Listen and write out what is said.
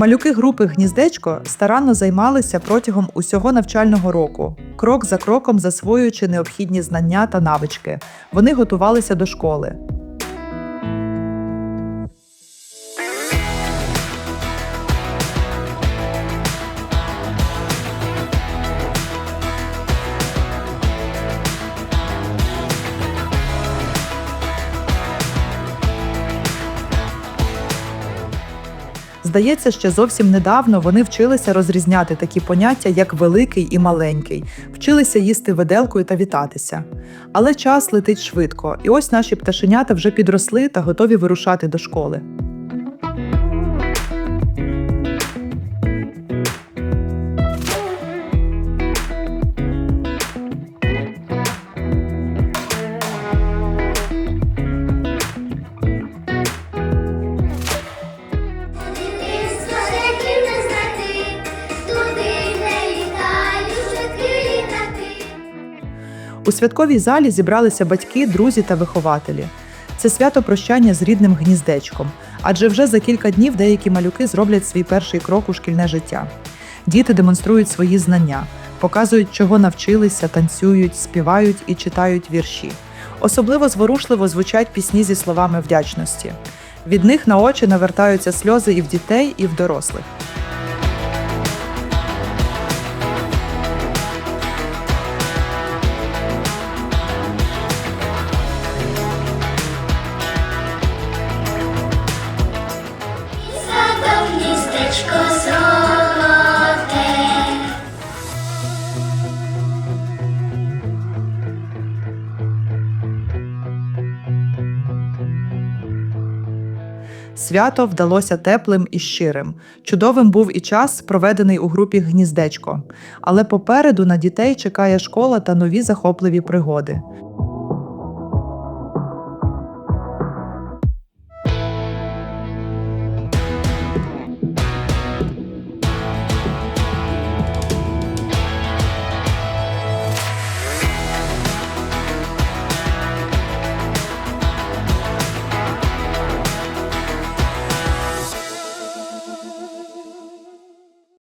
Малюки групи Гніздечко старанно займалися протягом усього навчального року, крок за кроком засвоюючи необхідні знання та навички. Вони готувалися до школи. Здається, ще зовсім недавно вони вчилися розрізняти такі поняття, як великий і маленький, вчилися їсти виделкою та вітатися. Але час летить швидко, і ось наші пташенята вже підросли та готові вирушати до школи. У святковій залі зібралися батьки, друзі та вихователі. Це свято прощання з рідним гніздечком, адже вже за кілька днів деякі малюки зроблять свій перший крок у шкільне життя. Діти демонструють свої знання, показують, чого навчилися, танцюють, співають і читають вірші. Особливо зворушливо звучать пісні зі словами вдячності. Від них на очі навертаються сльози і в дітей, і в дорослих. Свято вдалося теплим і щирим. Чудовим був і час, проведений у групі Гніздечко. Але попереду на дітей чекає школа та нові захопливі пригоди.